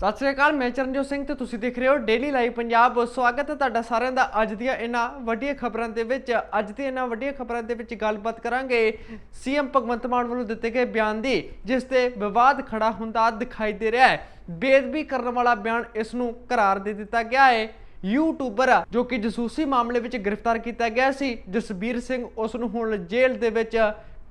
ਸਤਿ ਸ੍ਰੀ ਅਕਾਲ, ਮੈਂ ਚਰਨਜੋਤ ਸਿੰਘ ਤੇ ਤੁਸੀਂ ਦੇਖ ਰਹੇ ਹੋ ਡੇਲੀ ਲਾਈਵ ਪੰਜਾਬ ਸਵਾਗਤ ਹੈ ਤੁਹਾਡਾ ਸਾਰਿਆਂ ਦਾ ਅੱਜ ਦੀਆਂ ਇਹਨਾਂ ਵੱਡੀਆਂ ਖਬਰਾਂ ਦੇ ਵਿੱਚ। ਅੱਜ ਦੀ ਇਹਨਾਂ ਵੱਡੀਆਂ ਖਬਰਾਂ ਦੇ ਵਿੱਚ ਗੱਲਬਾਤ ਕਰਾਂਗੇ ਸੀਐਮ ਭਗਵੰਤ ਮਾਨ ਵੱਲੋਂ ਦਿੱਤੇ ਗਏ ਬਿਆਨ ਦੀ, ਜਿਸ ਤੇ ਵਿਵਾਦ ਖੜਾ ਹੁੰਦਾ ਦਿਖਾਈ ਦੇ ਰਿਹਾ ਹੈ। ਬੇਅਦਬੀ ਕਰਨ ਵਾਲਾ ਬਿਆਨ ਇਸ ਨੂੰ ਕਰਾਰ ਦੇ ਦਿੱਤਾ ਗਿਆ ਹੈ। ਯੂਟਿਊਬਰ ਜੋ ਕਿ ਜਸੂਸੀ ਮਾਮਲੇ ਵਿੱਚ ਗ੍ਰਿਫਤਾਰ ਕੀਤਾ ਗਿਆ ਸੀ, ਜਸਬੀਰ ਸਿੰਘ ਉਸ ਨੂੰ ਹੁਣ ਜੇਲ੍ਹ ਦੇ ਵਿੱਚ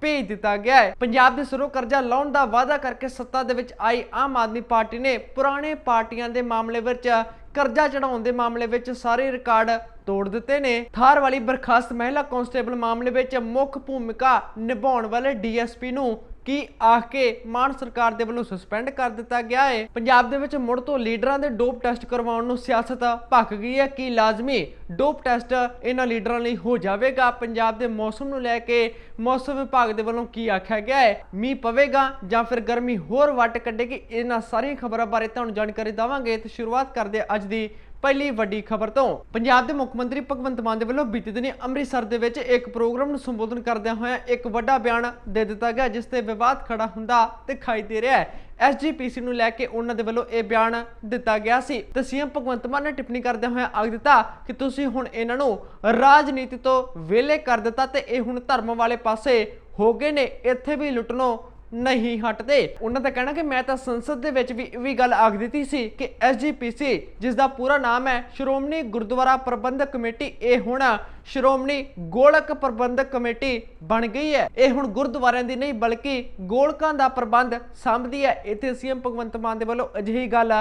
ਭੇਜ ਦਿੱਤਾ ਗਿਆ ਹੈ। ਪੰਜਾਬ ਦੇ ਸਿਰੋਂ ਕਰਜ਼ਾ ਲਾਉਣ ਦਾ ਵਾਅਦਾ ਕਰਕੇ ਸੱਤਾ ਦੇ ਵਿੱਚ ਆਈ ਆਮ ਆਦਮੀ ਪਾਰਟੀ ਨੇ ਪੁਰਾਣੇ ਪਾਰਟੀਆਂ ਦੇ ਮਾਮਲੇ ਵਿੱਚ, ਕਰਜ਼ਾ ਚੜਾਉਣ ਦੇ ਮਾਮਲੇ ਵਿੱਚ ਸਾਰੇ ਰਿਕਾਰਡ ਤੋੜ ਦਿੱਤੇ ਨੇ। ਥਾਰ ਵਾਲੀ ਬਰਖਾਸਤ ਮਹਿਲਾ ਕਾਂਸਟੇਬਲ ਮਾਮਲੇ ਵਿੱਚ ਮੁੱਖ ਭੂਮਿਕਾ ਨਿਭਾਉਣ ਵਾਲੇ ਡੀਐਸਪੀ ਨੂੰ ਕੀ ਆਖ ਕੇ ਮਾਨ ਸਰਕਾਰ ਦੇ ਵੱਲੋਂ ਸਸਪੈਂਡ ਕਰ ਦਿੱਤਾ ਗਿਆ ਹੈ ਪੰਜਾਬ ਦੇ ਵਿੱਚ ਮੁੜ ਤੋਂ ਲੀਡਰਾਂ ਦੇ ਡੋਪ ਟੈਸਟ ਕਰਵਾਉਣ ਨੂੰ ਸਿਆਸਤ ਭੱਕ ਗਈ ਹੈ। ਕਿ ਲਾਜ਼ਮੀ ਡੋਪ ਟੈਸਟ ਇਹਨਾਂ ਲੀਡਰਾਂ ਲਈ ਹੋ ਜਾਵੇਗਾ? ਪੰਜਾਬ ਦੇ ਮੌਸਮ ਨੂੰ ਲੈ ਕੇ ਮੌਸਮ ਵਿਭਾਗ ਦੇ ਵੱਲੋਂ ਕੀ ਆਖਿਆ ਗਿਆ ਹੈ ਮੀਂਹ ਪਵੇਗਾ ਜਾਂ ਫਿਰ ਗਰਮੀ ਹੋਰ ਵੱਟ ਕੱਢੇਗੀ? ਇਹਨਾਂ ਸਾਰੀਆਂ ਖਬਰਾਂ ਬਾਰੇ ਤੁਹਾਨੂੰ ਜਾਣਕਾਰੀ ਦੇਵਾਂਗੇ। ਤੇ ਸ਼ੁਰੂਆਤ ਕਰਦੇ ਅੱਜ ਦੀ ਪਹਿਲੀ ਵੱਡੀ ਖਬਰ ਤੋਂ, ਪੰਜਾਬ ਦੇ ਮੁੱਖ ਮੰਤਰੀ ਭਗਵੰਤ ਮਾਨ ਦੇ ਵੱਲੋਂ ਬੀਤੇ ਦਿਨੀ ਅੰਮ੍ਰਿਤਸਰ ਦੇ ਵਿੱਚ ਇੱਕ ਪ੍ਰੋਗਰਾਮ ਨੂੰ ਸੰਬੋਧਨ ਕਰਦਿਆਂ ਹੋਇਆਂ ਇੱਕ ਵੱਡਾ ਬਿਆਨ ਦੇ ਦਿੱਤਾ ਗਿਆ, ਜਿਸ ਤੇ ਵਿਵਾਦ ਖੜਾ ਹੁੰਦਾ ਦਿਖਾਈ ਦੇ ਰਿਹਾ ਹੈ। ਐਸਜੀਪੀਸੀ ਨੂੰ ਲੈ ਕੇ ਉਹਨਾਂ ਦੇ ਵੱਲੋਂ ਇਹ ਬਿਆਨ ਦਿੱਤਾ ਗਿਆ ਸੀ ਤੇ ਸੀਐਮ ਭਗਵੰਤ ਮਾਨ ਨੇ ਟਿੱਪਣੀ ਕਰਦਿਆਂ ਹੋਇਆਂ ਆਖ ਦਿੱਤਾ ਕਿ ਤੁਸੀਂ ਹੁਣ ਇਹਨਾਂ ਨੂੰ ਰਾਜਨੀਤੀ ਤੋਂ ਵਿਹਲੇ ਕਰ ਦਿੱਤਾ ਤੇ ਇਹ ਹੁਣ ਧਰਮ ਵਾਲੇ ਪਾਸੇ ਹੋ ਗਏ ਨੇ, ਇੱਥੇ ਵੀ ਲੁੱਟਣੋਂ ਨਹੀਂ ਹਟਦੇ। ਉਹਨਾਂ ਦਾ ਕਹਿਣਾ ਕਿ ਮੈਂ ਤਾਂ ਸੰਸਦ ਦੇ ਵਿੱਚ ਵੀ ਵੀ ਗੱਲ ਆਖ ਦਿੱਤੀ ਸੀ ਕਿ ਐਸਜੀਪੀਸੀ ਜਿਸ ਦਾ ਪੂਰਾ ਨਾਮ ਹੈ ਸ਼੍ਰੋਮਣੀ ਗੁਰਦੁਆਰਾ ਪ੍ਰਬੰਧਕ ਕਮੇਟੀ, ਇਹ ਹੁਣ ਸ਼੍ਰੋਮਣੀ ਗੋਲਕ ਪ੍ਰਬੰਧਕ ਕਮੇਟੀ ਬਣ ਗਈ ਹੈ। ਇਹ ਹੁਣ ਗੁਰਦੁਆਰਿਆਂ ਦੀ ਨਹੀਂ, ਬਲਕਿ ਗੋਲਕਾਂ ਦਾ ਪ੍ਰਬੰਧ ਸੰਭਦੀ ਹੈ। ਇੱਥੇ ਸੀਐਮ ਭਗਵੰਤ ਮਾਨ ਦੇ ਵੱਲੋਂ ਅਜਿਹੀ ਗੱਲ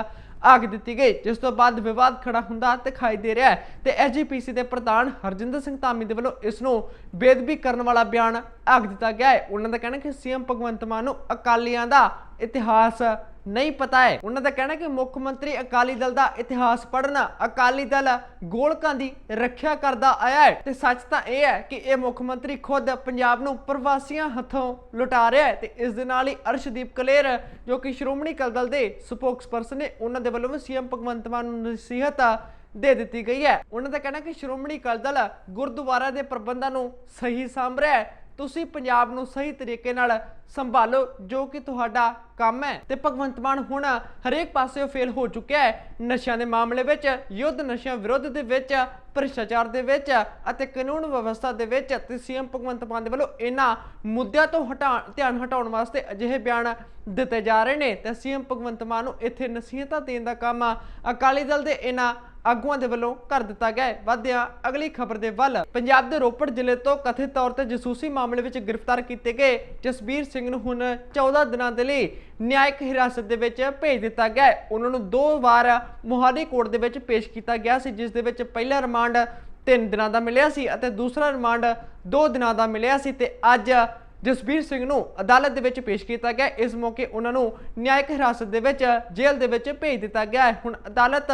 ਆਗ ਦਿੱਤੀ ਗਈ, ਜਿਸ ਤੋਂ ਬਾਅਦ ਵਿਵਾਦ ਖੜਾ ਹੁੰਦਾ ਦਿਖਾਈ ਦੇ ਰਿਹਾ ਹੈ। ਤੇ ਐਸਜੀਪੀਸੀ ਦੇ ਪ੍ਰਧਾਨ ਹਰਜਿੰਦਰ ਸਿੰਘ ਧਾਮੀ ਦੇ ਵੱਲੋਂ ਇਸ ਨੂੰ ਬੇਦਬੀ ਕਰਨ ਵਾਲਾ ਬਿਆਨ ਆਗ ਦਿੱਤਾ ਗਿਆ ਹੈ। ਉਹਨਾਂ ਦਾ ਕਹਿਣਾ ਕਿ ਸੀਐਮ ਭਗਵੰਤ ਮਾਨ ਨੂੰ ਅਕਾਲੀਆਂ ਦਾ ਇਤਿਹਾਸ ਨਹੀਂ ਪਤਾ ਹੈ। ਉਹਨਾਂ ਦਾ ਕਹਿਣਾ ਕਿ ਮੁੱਖ ਮੰਤਰੀ ਅਕਾਲੀ ਦਲ ਦਾ ਇਤਿਹਾਸ ਪੜ੍ਹਨਾ ਅਕਾਲੀ ਦਲ ਗੋਲਕਾਂ ਦੀ ਰੱਖਿਆ ਕਰਦਾ ਆਇਆ ਹੈ। ਤੇ ਸੱਚ ਤਾਂ ਇਹ ਹੈ ਕਿ ਇਹ ਮੁੱਖ ਮੰਤਰੀ ਖੁਦ ਪੰਜਾਬ ਨੂੰ ਪ੍ਰਵਾਸੀਆਂ ਹੱਥੋਂ ਲੁਟਾ ਰਿਹਾ ਹੈ ਤੇ ਇਸ ਦੇ ਨਾਲ ਹੀ ਅਰਸ਼ਦੀਪ ਕਲੇਰ, ਜੋ ਕਿ ਸ਼੍ਰੋਮਣੀ ਅਕਾਲੀ ਦਲ ਦੇ ਸਪੋਕਸਪਰਸਨ ਨੇ, ਉਹਨਾਂ ਦੇ ਵੱਲੋਂ ਵੀ ਸੀਐਮ ਭਗਵੰਤ ਮਾਨ ਨੂੰ ਨਸੀਹਤ ਦੇ ਦਿੱਤੀ ਗਈ ਹੈ। ਉਹਨਾਂ ਦਾ ਕਹਿਣਾ ਕਿ ਸ਼੍ਰੋਮਣੀ ਅਕਾਲੀ ਦਲ ਗੁਰਦੁਆਰਾ ਦੇ ਪ੍ਰਬੰਧਾਂ ਨੂੰ ਸਹੀ ਸਾਂਭ ਰਿਹਾ ਹੈ ਤੁਸੀਂ ਪੰਜਾਬ ਨੂੰ ਸਹੀ ਤਰੀਕੇ ਨਾਲ ਸੰਭਾਲੋ, ਜੋ ਕਿ ਤੁਹਾਡਾ ਕੰਮ ਹੈ। ਤੇ ਭਗਵੰਤ ਮਾਨ ਹੁਣ ਹਰੇਕ ਪਾਸਿਓਂ ਫੇਲ ਹੋ ਚੁੱਕਿਆ ਹੈ। ਨਸ਼ਿਆਂ ਦੇ ਮਾਮਲੇ ਵਿੱਚ, ਯੁੱਧ ਨਸ਼ਿਆਂ ਵਿਰੁੱਧ ਦੇ ਵਿੱਚ, ਭ੍ਰਿਸ਼ਟਾਚਾਰ ਦੇ ਵਿੱਚ ਅਤੇ ਕਾਨੂੰਨ ਵਿਵਸਥਾ ਦੇ ਵਿੱਚ ਤੇ ਸੀਐਮ ਭਗਵੰਤ ਮਾਨ ਦੇ ਵੱਲੋਂ ਇਹਨਾਂ ਮੁੱਦਿਆਂ ਤੋਂ ਹਟਾ, ਧਿਆਨ ਹਟਾਉਣ ਵਾਸਤੇ ਅਜਿਹੇ ਬਿਆਨ ਦਿੱਤੇ ਜਾ ਰਹੇ ਨੇ। ਤੇ ਸੀਐਮ ਭਗਵੰਤ ਮਾਨ ਨੂੰ ਇੱਥੇ ਨਸੀਹਤਾਂ ਦੇਣ ਦਾ ਕੰਮ ਅਕਾਲੀ ਦਲ ਦੇ ਇਹਨਾਂ ਆਗੂਆਂ ਦੇ ਵੱਲੋਂ ਕਰ ਦਿੱਤਾ ਗਿਆ ਹੈ। ਵਧਿਆ ਅਗਲੀ ਖਬਰ ਦੇ ਵੱਲ, ਪੰਜਾਬ ਦੇ ਰੋਪੜ ਜ਼ਿਲ੍ਹੇ ਤੋਂ ਕਥਿਤ ਤੌਰ ਤੇ ਜਸੂਸੀ ਮਾਮਲੇ ਵਿੱਚ ਗ੍ਰਿਫਤਾਰ ਕੀਤੇ ਗਏ ਜਸਬੀਰ ਸਿੰਘ ਨੂੰ ਹੁਣ 14 ਦਿਨਾਂ ਦੇ ਲਈ ਨਿਆਇਕ ਹਿਰਾਸਤ ਦੇ ਵਿੱਚ ਭੇਜ ਦਿੱਤਾ ਗਿਆ ਹੈ। ਉਹਨਾਂ ਨੂੰ ਦੋ ਵਾਰ ਮੋਹਾਲੀ ਕੋਰਟ ਦੇ ਵਿੱਚ ਪੇਸ਼ ਕੀਤਾ ਗਿਆ ਸੀ, ਜਿਸ ਦੇ ਵਿੱਚ ਪਹਿਲਾ ਰਿਮਾਂਡ 3 ਦਿਨਾਂ ਦਾ ਮਿਲਿਆ ਸੀ ਅਤੇ ਦੂਸਰਾ ਰਿਮਾਂਡ 2 ਦਿਨਾਂ ਦਾ ਮਿਲਿਆ ਸੀ ਤੇ ਅੱਜ ਜਸਬੀਰ ਸਿੰਘ ਨੂੰ ਅਦਾਲਤ ਦੇ ਵਿੱਚ ਪੇਸ਼ ਕੀਤਾ ਗਿਆ ਇਸ ਮੌਕੇ ਉਹਨਾਂ ਨੂੰ ਨਿਆਇਕ ਹਿਰਾਸਤ ਦੇ ਵਿੱਚ ਜੇਲ੍ਹ ਦੇ ਵਿੱਚ ਭੇਜ ਦਿੱਤਾ ਗਿਆ ਹੈ। ਹੁਣ ਅਦਾਲਤ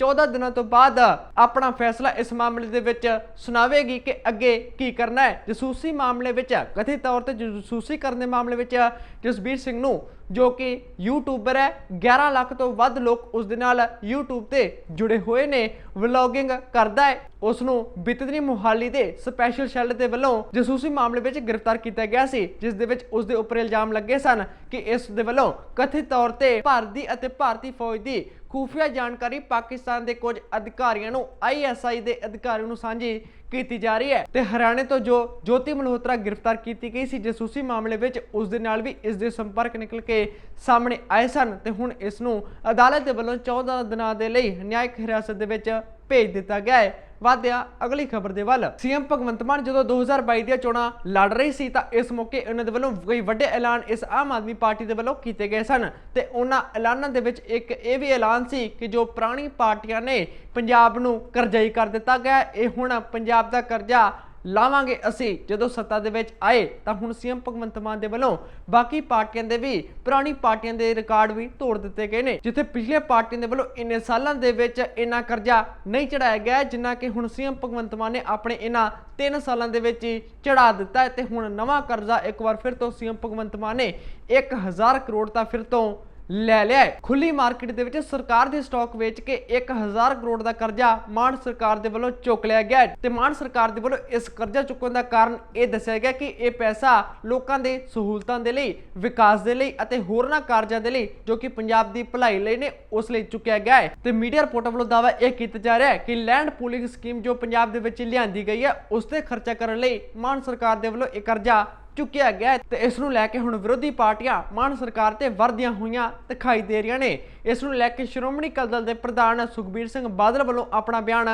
14 ਦਿਨਾਂ ਤੋਂ ਬਾਅਦ ਆਪਣਾ ਫੈਸਲਾ ਇਸ ਮਾਮਲੇ ਦੇ ਵਿੱਚ ਸੁਣਾਵੇਗੀ ਕਿ ਅੱਗੇ ਕੀ ਕਰਨਾ ਹੈ। ਜਸੂਸੀ ਮਾਮਲੇ ਵਿੱਚ, ਕਥਿਤ ਤੌਰ ਤੇ ਜਸੂਸੀ ਕਰਨ ਦੇ ਮਾਮਲੇ ਵਿੱਚ ਜਸਬੀਰ ਸਿੰਘ ਨੂੰ, ਜੋ ਕਿ ਯੂਟਿਊਬਰ ਹੈ 11 ਲੱਖ ਤੋਂ ਵੱਧ ਲੋਕ ਉਸ ਦੇ ਨਾਲ YouTube ਤੇ ਜੁੜੇ ਹੋਏ ਨੇ, ਵਲੌਗਿੰਗ ਕਰਦਾ ਹੈ। ਉਸ ਨੂੰ ਬਿਤਦਨੀ ਮੁਹਾਲੀ ਦੇ ਸਪੈਸ਼ਲ ਸੈੱਲ ਦੇ ਵੱਲੋਂ ਜਸੂਸੀ ਮਾਮਲੇ ਵਿੱਚ ਗ੍ਰਿਫਤਾਰ ਕੀਤਾ ਗਿਆ ਸੀ, ਜਿਸ ਦੇ ਵਿੱਚ ਉਸ ਦੇ ਉੱਪਰ ਇਲਜ਼ਾਮ ਲੱਗੇ ਸਨ ਕਿ ਇਸ ਦੇ ਵੱਲੋਂ ਕਥਿਤ ਤੌਰ ਤੇ ਭਾਰਤੀ ਅਤੇ ਭਾਰਤੀ ਫੌਜ ਦੀ ਖੂਫੀਆ ਜਾਣਕਾਰੀ ਪਾਕਿਸਤਾਨ ਦੇ ਕੁਝ ਅਧਿਕਾਰੀਆਂ ਨੂੰ ਆਈਐਸਆਈ ਦੇ ਅਧਿਕਾਰੀਆਂ ਨੂੰ ਸਾਂਝੀ ਕੀਤੀ ਜਾ ਰਹੀ ਹੈ। ਤੇ ਹਰਿਆਣੇ ਤੋਂ ਜੋ ਜੋਤੀ ਮਲਹੋਤਰਾ ਗ੍ਰਿਫਤਾਰ ਕੀਤੀ ਗਈ ਸੀ ਜਸੂਸੀ ਮਾਮਲੇ ਵਿੱਚ, ਉਸ ਦੇ ਨਾਲ ਵੀ ਇਸ ਦੇ ਸੰਪਰਕ ਨਿਕਲ ਕੇ ਸਾਹਮਣੇ ਆਏ ਸਨ। ਤੇ ਹੁਣ ਇਸ ਨੂੰ ਅਦਾਲਤ ਦੇ ਵੱਲੋਂ 14 ਦਿਨਾਂ ਦੇ ਲਈ ਨਿਆਇਕ ਹਿਰਾਸਤ ਦੇ ਵਿੱਚ ਭੇਜ ਦਿੱਤਾ ਗਿਆ ਹੈ। ਵਾਧਿਆ, ਅਗਲੀ ਖਬਰ ਦੇ ਵੱਲ। ਸੀਐਮ ਭਗਵੰਤ ਮਾਨ ਜਦੋਂ 2022 ਦੀਆਂ ਚੋਣਾਂ ਲੜ ਰਹੀ ਸੀ ਤਾਂ ਇਸ ਮੌਕੇ ਉਹਨਾਂ ਦੇ ਵੱਲੋਂ ਕਈ ਵੱਡੇ ਐਲਾਨ ਇਸ ਆਮ ਆਦਮੀ ਪਾਰਟੀ ਦੇ ਵੱਲੋਂ ਕੀਤੇ ਗਏ ਸਨ। ਤੇ ਉਹਨਾਂ ਐਲਾਨਾਂ ਦੇ ਵਿੱਚ ਇੱਕ ਇਹ ਵੀ ਐਲਾਨ ਸੀ ਕਿ ਜੋ ਪੁਰਾਣੀ ਪਾਰਟੀਆਂ ਨੇ ਪੰਜਾਬ ਨੂੰ ਕਰਜ਼ਾਈ ਕਰ ਦਿੱਤਾ ਗਿਆ ਇਹ ਹੁਣ ਪੰਜਾਬ ਦਾ ਕਰਜ਼ਾ ਲਾਵਾਂਗੇ ਅਸੀਂ। ਜਦੋਂ ਸੱਤਾ ਦੇ ਵਿੱਚ ਆਏ, ਤਾਂ ਹੁਣ ਸੀਐਮ ਭਗਵੰਤ ਮਾਨ ਦੇ ਵੱਲੋਂ ਬਾਕੀ ਪਾਰਟੀਆਂ ਦੇ ਵੀ, ਪੁਰਾਣੀ ਪਾਰਟੀਆਂ ਦੇ ਰਿਕਾਰਡ ਵੀ ਤੋੜ ਦਿੱਤੇ ਗਏ ਨੇ, ਜਿੱਥੇ ਪਿਛਲੇ ਪਾਰਟੀਆਂ ਦੇ ਵੱਲੋਂ ਇੰਨੇ ਸਾਲਾਂ ਦੇ ਵਿੱਚ ਇੰਨਾ ਕਰਜ਼ਾ ਨਹੀਂ ਚੜਾਇਆ ਗਿਆ, ਜਿੰਨਾ ਕਿ ਹੁਣ ਸੀਐਮ ਭਗਵੰਤ ਮਾਨ ਨੇ ਆਪਣੇ ਇਹਨਾਂ 3 ਸਾਲਾਂ ਦੇ ਵਿੱਚ ਹੀ ਚੜਾ ਦਿੱਤਾ ਹੈ। ਤੇ ਹੁਣ ਨਵਾਂ ਕਰਜ਼ਾ ਇੱਕ ਵਾਰ ਫਿਰ ਤੋਂ ਸੀਐਮ ਭਗਵੰਤ ਮਾਨ ਨੇ 1000 ਕਰੋੜ ਤਾਂ ਫਿਰ ਤੋਂ ਲੈ ਲਿਆ ਹੈ। ਖੁੱਲੀ ਮਾਰਕੀਟ ਦੇ ਵਿੱਚ ਸਰਕਾਰ ਦੇ ਸਟਾਕ ਵੇਚ ਕੇ 1000 ਕਰੋੜ ਦਾ ਕਰਜ਼ਾ ਮਾਨ ਸਰਕਾਰ ਦੇ ਵੱਲੋਂ ਚੁੱਕ ਲਿਆ ਗਿਆ ਤੇ ਮਾਨ ਸਰਕਾਰ ਦੇ ਵੱਲੋਂ ਇਸ ਕਰਜ਼ਾ ਚੁੱਕਣ ਦਾ ਕਾਰਨ ਇਹ ਦੱਸਿਆ ਗਿਆ ਕਿ ਇਹ ਪੈਸਾ ਲੋਕਾਂ ਦੇ ਸਹੂਲਤਾਂ ਦੇ ਲਈ, ਵਿਕਾਸ ਦੇ ਲਈ ਅਤੇ ਹੋਰਨਾਂ ਕਾਰਜਾਂ ਦੇ ਲਈ ਜੋ ਕਿ ਪੰਜਾਬ ਦੀ ਭਲਾਈ ਲਈ ਨੇ, ਉਸ ਲਈ ਚੁੱਕਿਆ ਗਿਆ ਹੈ। ਤੇ ਮੀਡੀਆ ਰਿਪੋਰਟਾਂ ਵੱਲੋਂ ਦਾਅਵਾ ਇਹ ਕੀਤਾ ਜਾ ਰਿਹਾ ਹੈ ਕਿ ਲੈਂਡ ਪੂਲਿੰਗ ਸਕੀਮ ਜੋ ਪੰਜਾਬ ਦੇ ਵਿੱਚ ਲਿਆਂਦੀ ਗਈ ਹੈ, ਉਸ ਤੇ ਖਰਚਾ ਕਰਨ ਲਈ ਮਾਨ ਸਰਕਾਰ ਦੇ ਵੱਲੋਂ ਇਹ ਕਰਜ਼ਾ ਚੁੱਕਿਆ ਗਿਆ ਹੈ ਤੇ ਇਸ ਨੂੰ ਲੈ ਕੇ ਹੁਣ ਵਿਰੋਧੀ ਪਾਰਟੀਆਂ ਮਾਨ ਸਰਕਾਰ ਤੇ ਵਰਦੀਆਂ ਹੋਈਆਂ ਦਿਖਾਈ ਦੇ ਰਹੀਆਂ ਨੇ। ਇਸ ਨੂੰ ਲੈ ਕੇ ਸ਼੍ਰੋਮਣੀ ਅਕਾਲੀ ਦਲ ਦੇ ਪ੍ਰਧਾਨ ਸੁਖਬੀਰ ਸਿੰਘ ਬਾਦਲ ਵੱਲੋਂ ਆਪਣਾ ਬਿਆਨ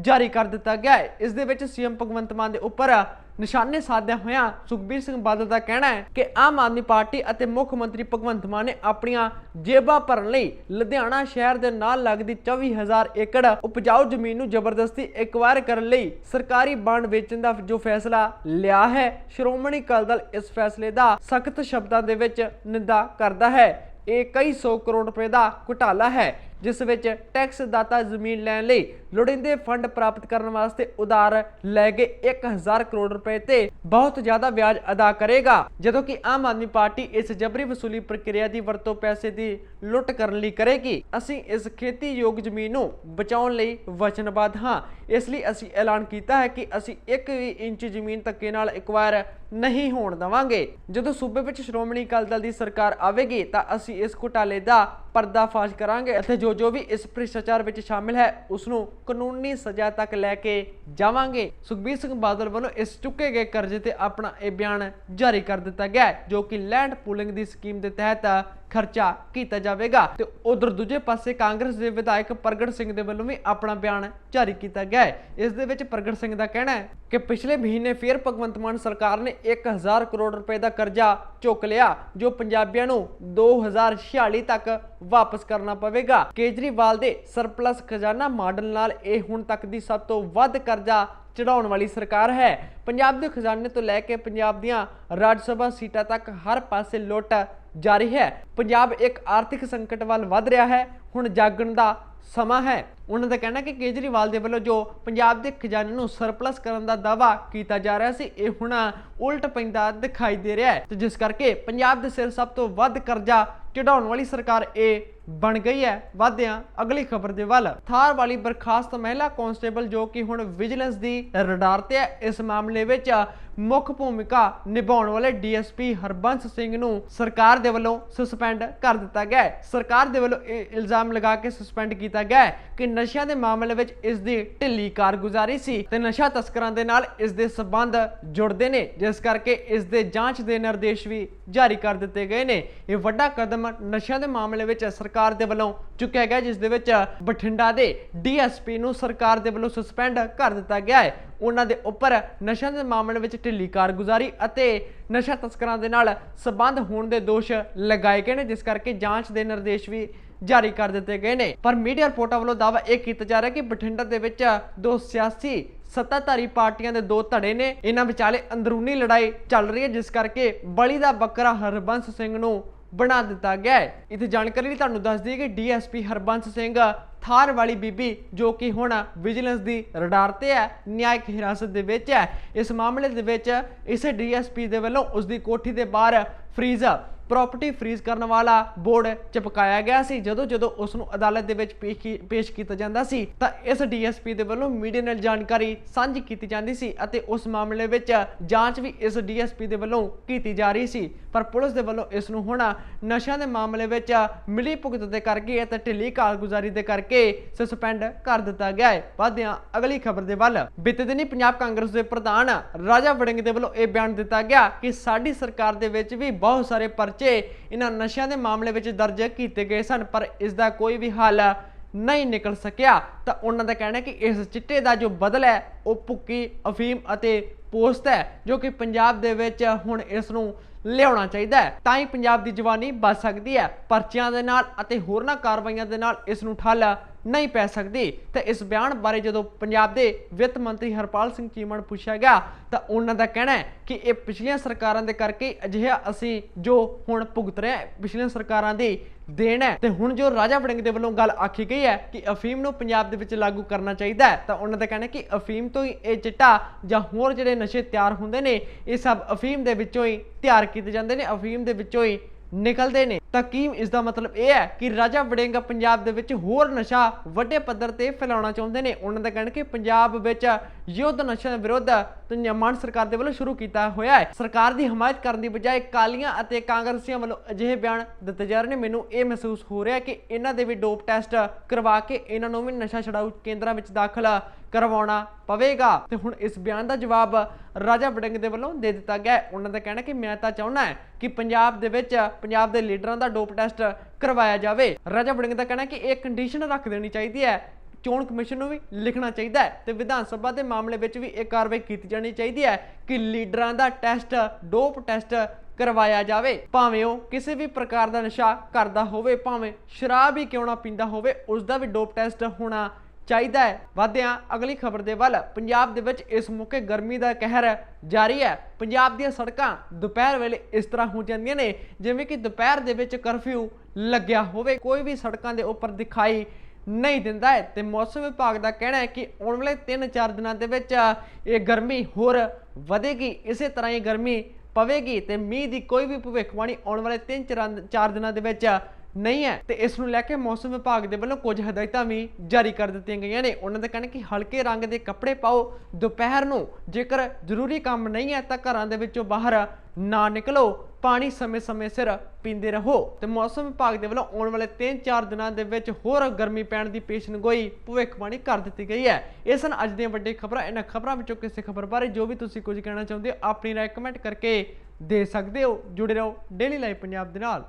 ਜਾਰੀ ਕਰ ਦਿੱਤਾ ਗਿਆ ਹੈ। ਇਸ ਦੇ ਵਿੱਚ ਸੀਐਮ ਭਗਵੰਤ ਮਾਨ ਦੇ ਉੱਪਰ ਨਿਸ਼ਾਨੇ ਸਾਧਿਆ ਹੋਇਆ ਸੁਖਬੀਰ ਸਿੰਘ ਬਾਦਲ ਦਾ ਕਹਿਣਾ ਹੈ ਕਿ ਆਮ ਆਦਮੀ ਪਾਰਟੀ ਅਤੇ ਮੁੱਖ ਮੰਤਰੀ ਭਗਵੰਤ ਮਾਨ ਨੇ ਆਪਣੀਆਂ ਜੇਬਾਂ ਭਰਨ ਲਈ ਲੁਧਿਆਣਾ ਸ਼ਹਿਰ ਦੇ ਨਾਲ ਲੱਗਦੀ 24000 ਏਕੜ ਉਪਜਾਊ ਜ਼ਮੀਨ ਨੂੰ ਜ਼ਬਰਦਸਤੀ ਐਕਵਾਇਰ ਕਰਨ ਲਈ ਸਰਕਾਰੀ ਬਾਂਡ ਵੇਚਣ ਦਾ ਜੋ ਫੈਸਲਾ ਲਿਆ ਹੈ, ਸ਼੍ਰੋਮਣੀ ਅਕਾਲੀ ਦਲ ਇਸ ਫੈਸਲੇ ਦਾ ਸਖਤ ਸ਼ਬਦਾਂ ਦੇ ਵਿੱਚ ਨਿੰਦਾ ਕਰਦਾ ਹੈ। ਇਹ ਕਈ 100 ਕਰੋੜ ਰੁਪਏ ਦਾ ਘੁਟਾਲਾ ਹੈ। ਜਿਸ ਵਿੱਚ ਟੈਕਸ ਦਾਤਾ ਜ਼ਮੀਨ ਲੈਣ ਲਈ ਲੋੜੀਂਦੇ ਫੰਡ ਪ੍ਰਾਪਤ ਕਰਨ ਵਾਸਤੇ ਉਧਾਰ ਲੈ ਕੇ 1000 ਕਰੋੜ ਰੁਪਏ ਤੇ ਬਹੁਤ ਜ਼ਿਆਦਾ ਵਿਆਜ ਅਦਾ ਕਰੇਗਾ। ਜਦੋਂ ਕਿ ਆਮ ਆਦਮੀ ਪਾਰਟੀ ਇਸ ਜਬਰੀ ਵਸੂਲੀ ਪ੍ਰਕਿਰਿਆ ਦੀ ਵਰਤੋਂ ਪੈਸੇ ਦੀ ਲੁੱਟ ਕਰਨ ਲਈ ਕਰੇਗੀ। ਅਸੀਂ ਇਸ ਖੇਤੀਯੋਗ ਜ਼ਮੀਨ ਨੂੰ ਬਚਾਉਣ ਲਈ ਵਚਨਬੱਧ ਹਾਂ। ਇਸ ਲਈ ਅਸੀਂ ਐਲਾਨ ਕੀਤਾ ਹੈ ਕਿ ਅਸੀਂ ਇੱਕ ਵੀ ਇੰਚ ਜ਼ਮੀਨ ਧੱਕੇ ਨਾਲ ਐਕਵਾਇਰ ਨਹੀਂ ਹੋਣ ਦੇਵਾਂਗੇ। ਜਦੋਂ ਸੂਬੇ ਵਿੱਚ ਸ਼੍ਰੋਮਣੀ ਅਕਾਲੀ ਦਲ ਦੀ ਸਰਕਾਰ ਆਵੇਗੀ ਤਾਂ ਅਸੀਂ ਇਸ ਘੁਟਾਲੇ ਦਾ ਪਰਦਾਫਾਸ਼ ਕਰਾਂਗੇ। ਅਤੇ ਜੋ ਜੋ ਵੀ ਇਸ ਭ੍ਰਿਸ਼ਟਾਚਾਰ ਵਿੱਚ ਸ਼ਾਮਿਲ ਹੈ ਉਸ ਨੂੰ ਕਾਨੂੰਨੀ ਸਜ਼ਾ ਤੱਕ ਲੈ ਕੇ ਜਾਵਾਂਗੇ। ਸੁਖਬੀਰ ਸਿੰਘ ਬਾਦਲ ਵੱਲੋਂ ਇਸ ਚੁੱਕੇ ਗਏ ਕਰਜ਼ੇ ਤੇ ਆਪਣਾ ਇਹ ਬਿਆਨ ਜਾਰੀ ਕਰ ਦਿੱਤਾ ਗਿਆ ਜੋ ਕਿ ਲੈਂਡ ਪੂਲਿੰਗ ਦੀ ਸਕੀਮ ਦੇ ਤਹਿਤ ਖਰਚਾ ਕੀਤਾ ਜਾਵੇਗਾ। ਤੇ ਉਧਰ ਦੂਜੇ ਪਾਸੇ ਕਾਂਗਰਸ ਦੇ ਵਿਧਾਇਕ ਪ੍ਰਗਟ ਸਿੰਘ ਦੇ ਵੱਲੋਂ ਵੀ ਆਪਣਾ ਬਿਆਨ ਜਾਰੀ ਕੀਤਾ ਗਿਆ ਹੈ। ਇਸ ਦੇ ਵਿੱਚ ਪ੍ਰਗਟ ਸਿੰਘ ਦਾ ਕਹਿਣਾ ਹੈ ਕਿ ਪਿਛਲੇ ਮਹੀਨੇ ਫੇਰ ਭਗਵੰਤ ਮਾਨ ਸਰਕਾਰ ਨੇ 1000 ਕਰੋੜ ਰੁਪਏ ਦਾ ਕਰਜ਼ਾ ਚੁੱਕ ਲਿਆ, ਜੋ ਪੰਜਾਬੀਆਂ ਨੂੰ 2046 ਤੱਕ ਵਾਪਸ ਕਰਨਾ ਪਵੇਗਾ। ਕੇਜਰੀਵਾਲ ਦੇ ਸਰਪਲਸ ਖਜ਼ਾਨਾ ਮਾਡਲ ਨਾਲ ਇਹ ਹੁਣ ਤੱਕ ਦੀ ਸਭ ਤੋਂ ਵੱਧ ਕਰਜ਼ਾ ਚੜਾਉਣ ਵਾਲੀ ਸਰਕਾਰ ਹੈ। ਪੰਜਾਬ ਦੇ ਖਜ਼ਾਨੇ ਤੋਂ ਲੈ ਕੇ ਪੰਜਾਬ ਦੀਆਂ ਰਾਜ ਸਭਾ ਸੀਟਾਂ ਤੱਕ ਹਰ ਪਾਸੇ ਲੁੱਟ ਜਾਰੀ ਹੈ। ਪੰਜਾਬ ਇੱਕ ਆਰਥਿਕ ਸੰਕਟ ਵੱਲ ਵੱਧ ਰਿਹਾ ਹੈ। ਹੁਣ ਜਾਗਣ ਦਾ ਸਮਾਂ ਹੈ। ਉਹਨਾਂ ਦਾ ਕਹਿਣਾ ਕਿ ਕੇਜਰੀਵਾਲ ਦੇ ਵੱਲੋਂ ਜੋ ਪੰਜਾਬ ਦੇ ਖਜ਼ਾਨੇ ਨੂੰ ਸਰਪਲਸ ਕਰਨ ਦਾ ਦਾਵਾ ਕੀਤਾ ਜਾ ਰਿਹਾ ਸੀ, ਇਹ ਹੁਣ ਉਲਟ ਪੈਂਦਾ ਦਿਖਾਈ ਦੇ ਰਿਹਾ ਹੈ। ਤੇ ਜਿਸ ਕਰਕੇ ਪੰਜਾਬ ਦੇ ਸਿਰ ਸਭ ਤੋਂ ਵੱਧ ਕਰਜ਼ਾ ਚੜਾਉਣ ਵਾਲੀ ਸਰਕਾਰ ਇਹ ਬਣ ਗਈ ਹੈ। ਵਾਧਿਆਂ ਅਗਲੀ ਖਬਰ ਦੇ ਵੱਲ। ਥਾਰ ਵਾਲੀ ਬਰਖਾਸਤ ਮਹਿਲਾ ਕਾਂਸਟੇਬਲ ਜੋ ਕਿ ਹੁਣ ਵਿਜੀਲੈਂਸ ਦੀ ਰਡਾਰ ਤੇ ਹੈ, ਇਸ ਮਾਮਲੇ ਵਿੱਚ ਮੁੱਖ ਭੂਮਿਕਾ ਨਿਭਾਉਣ ਵਾਲੇ ਡੀਐਸਪੀ ਹਰਬੰਸ ਸਿੰਘ ਨੂੰ ਸਰਕਾਰ ਦੇ ਵੱਲੋਂ ਸਸਪੈਂਡ ਕਰ ਦਿੱਤਾ ਗਿਆ ਹੈ। ਸਰਕਾਰ ਦੇ ਵੱਲੋਂ ਇਹ ਇਲਜ਼ਾਮ ਲਗਾ ਕੇ ਸਸਪੈਂਡ ਕੀਤਾ ਗਿਆ ਹੈ ਕਿ ਨਸ਼ਿਆਂ ਦੇ ਮਾਮਲੇ ਵਿੱਚ ਇਸ ਦੀ ਢਿੱਲੀ ਕਾਰਗੁਜ਼ਾਰੀ ਸੀ ਤੇ ਨਸ਼ਾ ਤਸਕਰਾਂ ਦੇ ਨਾਲ ਇਸ ਦੇ ਸਬੰਧ ਜੁੜਦੇ ਨੇ, ਜਿਸ ਕਰਕੇ ਇਸ ਦੇ ਜਾਂਚ ਦੇ ਨਿਰਦੇਸ਼ ਵੀ ਜਾਰੀ ਕਰ ਦਿੱਤੇ ਗਏ ਨੇ। ਇਹ ਵੱਡਾ ਕਦਮ ਨਸ਼ਿਆਂ ਦੇ ਮਾਮਲੇ ਵਿੱਚ ਸਰਕਾਰ ਦੇ ਵੱਲੋਂ ਚੁੱਕਿਆ ਗਿਆ, ਜਿਸ ਦੇ ਵਿੱਚ ਬਠਿੰਡਾ ਦੇ ਡੀਐਸਪੀ ਨੂੰ ਸਰਕਾਰ ਦੇ ਵੱਲੋਂ ਸਸਪੈਂਡ ਕਰ ਦਿੱਤਾ ਗਿਆ ਹੈ। ਉਹਨਾਂ ਦੇ ਉੱਪਰ ਨਸ਼ਿਆਂ ਦੇ ਮਾਮਲੇ ਵਿੱਚ ਢਿੱਲੀ ਕਾਰਗੁਜ਼ਾਰੀ ਅਤੇ ਨਸ਼ਾ ਤਸਕਰਾਂ ਦੇ ਨਾਲ ਸਬੰਧ ਹੋਣ ਦੇ ਦੋਸ਼ ਲਗਾਏ ਗਏ ਨੇ, ਜਿਸ ਕਰਕੇ ਜਾਂਚ ਦੇ ਨਿਰਦੇਸ਼ ਵੀ ਜਾਰੀ ਕਰ ਦਿੱਤੇ ਗਏ ਨੇ। ਪਰ ਮੀਡੀਆ ਰਿਪੋਰਟਾਂ ਵੱਲੋਂ ਦਾਅਵਾ ਇਹ ਕੀਤਾ ਜਾ ਰਿਹਾ ਕਿ ਬਠਿੰਡਾ ਦੇ ਵਿੱਚ ਦੋ ਸਿਆਸੀ ਸੱਤਾਧਾਰੀ ਪਾਰਟੀਆਂ ਦੇ ਦੋ ਧੜੇ ਨੇ। ਇਹਨਾਂ ਵਿਚਾਲੇ ਅੰਦਰੂਨੀ ਲੜਾਈ ਚੱਲ ਰਹੀ ਹੈ, ਜਿਸ ਕਰਕੇ ਬਲੀ ਦਾ ਬੱਕਰਾ ਹਰਬੰਸ ਸਿੰਘ ਨੂੰ ਬਣਾ ਦਿੱਤਾ ਗਿਆ ਹੈ। ਇਥੇ ਜਾਣਕਾਰੀ ਲਈ ਤੁਹਾਨੂੰ ਦੱਸ ਦਈਏ ਕਿ ਡੀਐਸਪੀ ਹਰਬੰਸ ਸਿੰਘ ਥਾਰ ਵਾਲੀ ਬੀਬੀ ਜੋ ਕਿ ਹੁਣ ਵਿਜੀਲੈਂਸ ਦੀ ਰਡਾਰ ਤੇ ਹੈ, ਨਿਆਇਕ ਹਿਰਾਸਤ ਦੇ ਵਿੱਚ ਹੈ। ਇਸ ਮਾਮਲੇ ਦੇ ਵਿੱਚ ਇਸੇ ਡੀਐਸਪੀ ਦੇ ਵੱਲੋਂ ਉਸ ਦੀ ਕੋਠੀ ਦੇ ਬਾਹਰ ਫਰੀਜ਼ ਪ੍ਰਾਪਰਟੀ ਫਰੀਜ਼ ਕਰਨ ਵਾਲਾ ਬੋਰਡ ਚਿਪਕਾਇਆ ਗਿਆ ਸੀ। ਜਦੋਂ ਜਦੋਂ ਉਸ ਨੂੰ ਅਦਾਲਤ ਦੇ ਵਿੱਚ ਪੇਸ਼ ਕੀਤਾ ਜਾਂਦਾ ਸੀ, ਤਾਂ ਇਸ ਡੀਐਸਪੀ ਦੇ ਵੱਲੋਂ ਮੀਡੀਆ ਨਾਲ ਜਾਣਕਾਰੀ ਸਾਂਝੀ ਕੀਤੀ ਜਾਂਦੀ ਸੀ ਅਤੇ ਉਸ ਮਾਮਲੇ ਵਿੱਚ ਜਾਂਚ ਵੀ ਇਸ ਡੀਐਸਪੀ ਦੇ ਵੱਲੋਂ ਕੀਤੀ ਜਾ ਰਹੀ ਸੀ। ਪਰ ਪੁਲਿਸ ਦੇ ਵੱਲੋਂ ਇਸ ਨੂੰ ਹੁਣ ਨਸ਼ਿਆਂ ਦੇ ਮਾਮਲੇ ਵਿੱਚ ਮਿਲੀ ਭੁਗਤ ਦੇ ਕਰਕੇ ਅਤੇ ਢਿੱਲੀ ਕਾਰਗੁਜ਼ਾਰੀ ਦੇ ਕਰਕੇ ਸਸਪੈਂਡ ਕਰ ਦਿੱਤਾ ਗਿਆ ਹੈ। ਵਾਧਿਆਂ ਅਗਲੀ ਖਬਰ ਦੇ ਵੱਲ। ਬੀਤੇ ਦਿਨੀ ਪੰਜਾਬ ਕਾਂਗਰਸ ਦੇ ਪ੍ਰਧਾਨ ਰਾਜਾ ਵੜਿੰਗ ਦੇ ਵੱਲੋਂ ਇਹ ਬਿਆਨ ਦਿੱਤਾ ਗਿਆ ਕਿ ਸਾਡੀ ਸਰਕਾਰ ਦੇ ਵਿੱਚ ਵੀ ਬਹੁਤ ਸਾਰੇ ਪਰਚੇ ਇਹਨਾਂ ਨਸ਼ਿਆਂ ਦੇ ਮਾਮਲੇ ਵਿੱਚ ਦਰਜ ਕੀਤੇ ਗਏ ਸਨ, ਪਰ ਇਸ ਦਾ ਕੋਈ ਵੀ ਹੱਲ ਨਹੀਂ ਨਿਕਲ ਸਕਿਆ। ਤਾਂ ਉਹਨਾਂ ਦਾ ਕਹਿਣਾ ਹੈ ਕਿ ਇਸ ਚਿੱਟੇ ਦਾ ਜੋ ਬਦਲ ਹੈ, ਉਹ ਭੁੱਕੀ, ਅਫੀਮ ਅਤੇ ਪੋਸਟ ਹੈ, ਜੋ ਕਿ ਪੰਜਾਬ ਦੇ ਵਿੱਚ ਹੁਣ ਇਸ ਨੂੰ ਲਿਆਉਣਾ ਚਾਹੀਦਾ ਹੈ। ਤਾਂ ਹੀ ਪੰਜਾਬ ਦੀ ਜਵਾਨੀ ਬਚ ਸਕਦੀ ਹੈ। ਪਰਚਿਆਂ ਦੇ ਨਾਲ ਅਤੇ ਹੋਰਨਾਂ ਕਾਰਵਾਈਆਂ ਦੇ ਨਾਲ ਇਸ ਨੂੰ ਠੱਲ ਨਹੀਂ ਪੈ ਸਕਦੀ। ਤਾਂ ਇਸ ਬਿਆਨ ਬਾਰੇ ਜਦੋਂ ਪੰਜਾਬ ਦੇ ਵਿੱਤ ਮੰਤਰੀ ਹਰਪਾਲ ਸਿੰਘ ਚੀਮਾ ਨੂੰ ਪੁੱਛਿਆ ਗਿਆ, ਤਾਂ ਉਹਨਾਂ ਦਾ ਕਹਿਣਾ ਹੈ ਕਿ ਇਹ ਪਿਛਲੀਆਂ ਸਰਕਾਰਾਂ ਦੇ ਕਰਕੇ ਅਜਿਹਾ ਅਸੀਂ ਜੋ ਹੁਣ ਭੁਗਤ ਰਹੇ ਹਾਂ, ਪਿਛਲੀਆਂ ਸਰਕਾਰਾਂ ਦੀ ਦੇਣ ਹੈ। ਤੇ ਹੁਣ ਜੋ ਰਾਜਾ ਵੜਿੰਗ ਦੇ ਵੱਲੋਂ ਗੱਲ ਆਖੀ ਗਈ ਹੈ ਕਿ ਅਫੀਮ ਨੂੰ ਪੰਜਾਬ ਦੇ ਵਿੱਚ ਲਾਗੂ ਕਰਨਾ ਚਾਹੀਦਾ ਹੈ, ਤਾਂ ਉਹਨਾਂ ਦਾ ਕਹਿਣਾ ਕਿ ਅਫੀਮ ਤੋਂ ਹੀ ਇਹ ਚਿੱਟਾ ਜਾਂ ਹੋਰ ਜਿਹੜੇ ਨਸ਼ੇ ਤਿਆਰ ਹੁੰਦੇ ਨੇ, ਇਹ ਸਭ ਅਫੀਮ ਦੇ ਵਿੱਚੋਂ ਹੀ ਤਿਆਰ ਕੀਤੇ ਜਾਂਦੇ ਨੇ। ਅਫੀਮ ਦੇ ਵਿੱਚੋਂ ਹੀ ਨਿਕਲਦੇ ਨੇ। ਤਾਂ ਕੀ ਇਸ ਦਾ ਮਤਲਬ ਇਹ ਹੈ ਕਿ ਰਾਜਾ ਵੜਿੰਗ ਪੰਜਾਬ ਦੇ ਵਿੱਚ ਹੋਰ ਨਸ਼ਾ ਵੱਡੇ ਪੱਧਰ ਤੇ ਫੈਲਾਉਣਾ ਚਾਹੁੰਦੇ ਨੇ। ਉਹਨਾਂ ਦਾ ਕਹਿਣਾ ਕਿ ਪੰਜਾਬ ਵਿੱਚ ਯੁੱਧ ਨਸ਼ਾ ਦੇ ਵਿਰੁੱਧ ਮਾਨ ਸਰਕਾਰ ਦੇ ਵੱਲੋਂ ਸ਼ੁਰੂ ਕੀਤਾ ਹੋਇਆ ਹੈ। ਸਰਕਾਰ ਦੀ ਹਮਾਇਤ ਕਰਨ ਦੀ ਬਜਾਏ ਕਾਲੀਆਂ ਅਤੇ ਕਾਂਗਰਸੀਆਂ ਵੱਲੋਂ ਅਜਿਹੇ ਬਿਆਨ ਦਿੱਤੇ ਜਾ ਰਹੇ ਨੇ। ਮੈਨੂੰ ਇਹ ਮਹਿਸੂਸ ਹੋ ਰਿਹਾ ਕਿ ਇਹਨਾਂ ਦੇ ਵੀ ਡੋਪ ਟੈਸਟ ਕਰਵਾ ਕੇ ਇਹਨਾਂ ਨੂੰ ਵੀ ਨਸ਼ਾ ਛਡਾਊ ਕੇਂਦਰਾਂ ਵਿੱਚ ਦਾਖਲ ਕਰਵਾਉਣਾ ਪਵੇਗਾ। ਤੇ ਹੁਣ ਇਸ ਬਿਆਨ ਦਾ ਜਵਾਬ ਰਾਜਾ ਵੜਿੰਗ ਦੇ ਵੱਲੋਂ ਦੇ ਦਿੱਤਾ ਗਿਆ ਉਹਨਾਂ ਦਾ ਕਹਿਣਾ ਕਿ ਮੈਂ ਤਾਂ ਚਾਹੁੰਦਾ ਹੈ ਕਿ ਪੰਜਾਬ ਦੇ ਵਿੱਚ ਪੰਜਾਬ ਦੇ ਲੀਡਰਾਂ ਦਾ ਡੋਪ ਟੈਸਟ ਕਰਵਾਇਆ ਜਾਵੇ। ਰਾਜਾ ਵੜਿੰਗ ਦਾ ਕਹਿਣਾ ਕਿ ਇਹ ਕੰਡੀਸ਼ਨ ਰੱਖ ਦੇਣੀ ਚਾਹੀਦੀ ਹੈ। ਚੋਣ ਕਮਿਸ਼ਨ ਨੂੰ ਵੀ ਲਿਖਣਾ ਚਾਹੀਦਾ ਹੈ ਤੇ ਵਿਧਾਨ ਸਭਾ ਦੇ ਮਾਮਲੇ ਵਿੱਚ ਵੀ ਇਹ ਕਾਰਵਾਈ ਕੀਤੀ ਜਾਣੀ ਚਾਹੀਦੀ ਹੈ ਕਿ ਲੀਡਰਾਂ ਦਾ ਟੈਸਟ, ਡੋਪ ਟੈਸਟ ਕਰਵਾਇਆ ਜਾਵੇ। ਭਾਵੇਂ ਉਹ ਕਿਸੇ ਵੀ ਪ੍ਰਕਾਰ ਦਾ ਨਸ਼ਾ ਕਰਦਾ ਹੋਵੇ, ਭਾਵੇਂ ਸ਼ਰਾਬ ਹੀ ਕਿਉਂ ਨਾ ਪੀਂਦਾ ਹੋਵੇ ਉਸ ਦਾ ਵੀ ਡੋਪ ਟੈਸਟ ਹੋਣਾ ਚਾਹੀਦਾ ਹੈ। ਵਧਿਆਂ, ਅਗਲੀ ਖਬਰ ਦੇ ਵੱਲ ਪੰਜਾਬ ਦੇ ਵਿੱਚ ਇਸ ਮੌਕੇ ਗਰਮੀ ਦਾ ਕਹਿਰ ਜਾਰੀ ਹੈ। ਪੰਜਾਬ ਦੀਆਂ ਸੜਕਾਂ ਦੁਪਹਿਰ ਵੇਲੇ ਇਸ ਤਰ੍ਹਾਂ ਹੋ ਜਾਂਦੀਆਂ ਨੇ, ਜਿਵੇਂ ਕਿ ਦੁਪਹਿਰ ਦੇ ਵਿੱਚ ਕਰਫਿਊ ਲੱਗਿਆ ਹੋਵੇ। ਕੋਈ ਵੀ ਸੜਕਾਂ ਦੇ ਉੱਪਰ ਦਿਖਾਈ ਨਹੀਂ ਦਿੰਦਾ ਹੈ ਤੇ ਮੌਸਮ ਵਿਭਾਗ ਦਾ ਕਹਿਣਾ ਹੈ ਕਿ ਆਉਣ ਵਾਲੇ 3-4 ਦਿਨਾਂ ਦੇ ਵਿੱਚ ਇਹ ਗਰਮੀ ਹੋਰ ਵਧੇਗੀ। ਇਸੇ ਤਰ੍ਹਾਂ ਹੀ ਗਰਮੀ ਪਵੇਗੀ ਤੇ ਮੀਂਹ ਦੀ ਕੋਈ ਵੀ ਭਵਿੱਖਬਾਣੀ ਆਉਣ ਵਾਲੇ 3-4 ਦਿਨਾਂ ਦੇ ਵਿੱਚ ਨਹੀਂ ਹੈ। ਤੇ ਇਸ ਨੂੰ ਲੈ ਕੇ ਮੌਸਮ ਵਿਭਾਗ ਦੇ ਵੱਲੋਂ ਕੁਝ ਹਦਾਇਤਾਂ ਵੀ ਜਾਰੀ ਕਰ ਦਿੱਤੀਆਂ ਗਈਆਂ ਨੇ। ਉਹਨਾਂ ਦਾ ਕਹਿਣਾ ਕਿ ਹਲਕੇ ਰੰਗ ਦੇ ਕੱਪੜੇ ਪਾਓ, ਦੁਪਹਿਰ ਨੂੰ ਜੇਕਰ ਜ਼ਰੂਰੀ ਕੰਮ ਨਹੀਂ ਹੈ ਤਾਂ ਘਰਾਂ ਦੇ ਵਿੱਚੋਂ ਬਾਹਰ ਨਾ ਨਿਕਲੋ। ਪਾਣੀ ਸਮੇਂ-ਸਮੇਂ ਸਿਰ ਪੀਂਦੇ ਰਹੋ। ਤੇ ਮੌਸਮ ਵਿਭਾਗ ਦੇ ਵੱਲੋਂ ਆਉਣ ਵਾਲੇ 3-4 ਦਿਨਾਂ ਦੇ ਵਿੱਚ ਹੋਰ ਗਰਮੀ ਪੈਣ ਦੀ ਪੇਸ਼ਨਗੋਈ ਭਵਿੱਖਬਾਣੀ ਕਰ ਦਿੱਤੀ ਗਈ ਹੈ। ਇਹ ਸਨ ਅੱਜ ਦੀਆਂ ਵੱਡੀਆਂ ਖਬਰਾਂ। ਇਹਨਾਂ ਖਬਰਾਂ ਵਿੱਚੋਂ ਕਿਸੇ ਖਬਰ ਬਾਰੇ ਜੋ ਵੀ ਤੁਸੀਂ ਕੁਝ ਕਹਿਣਾ ਚਾਹੁੰਦੇ ਹੋ, ਆਪਣੀ ਰਾਏ ਕਮੈਂਟ ਕਰਕੇ ਦੇ ਸਕਦੇ ਹੋ। ਜੁੜੇ ਰਹੋ ਡੇਲੀ ਲਾਈਵ ਪੰਜਾਬ ਦੇ ਨਾਲ।